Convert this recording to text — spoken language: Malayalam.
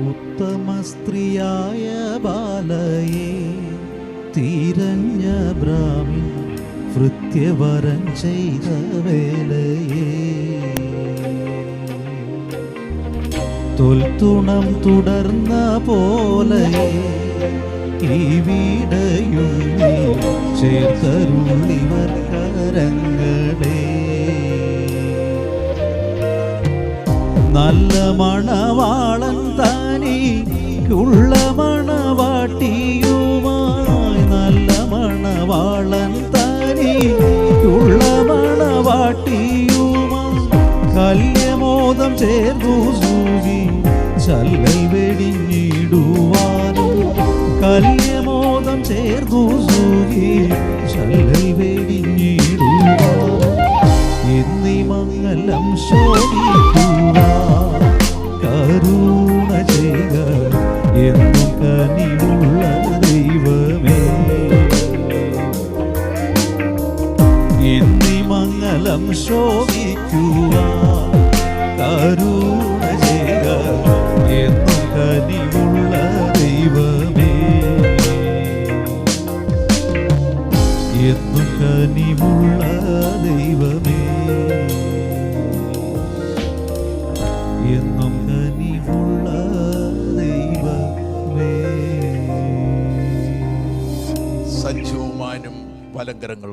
ഉത്തമ സ്ത്രീയായ ബാലയെ തിരഞ്ഞ ബ്രാഹ്മിൻ ഭൃത്യവരൻ ചെയ്ത വേലയെ. തൊൽത്തുണം തുടർന്ന പോലെ ഈ വീടയും നീ ചേർത്തരുള്ളിവർ നല്ല മണവാളൻ താനിക്കുള്ള മണവാട്ടിയുമായി നല്ല മണവാളൻ താനിക്കുള്ള മണവാട്ടിയുമായി കല്യമോദം ചേർന്നു സൂചി. ചല്ലൽ വെടിഞ്ഞിടുവാനും കല്യമോദം ചേർന്നു സൂചി. ചല്ലൽ വെടിഞ്ഞിടുവാനും. എന്നീ മംഗലം ശോഭിക്കുക എന്നും കനിവുള്ള ദൈവമേ എന്നീ മംഗലം ശോഭിക്കുക കരുണ ചെയ്യുക എന്നും കനിവുള്ള ദൈവമേ എന്നും കനിവുള്ള സജ്ജവുമാനും വലങ്കരങ്ങൾ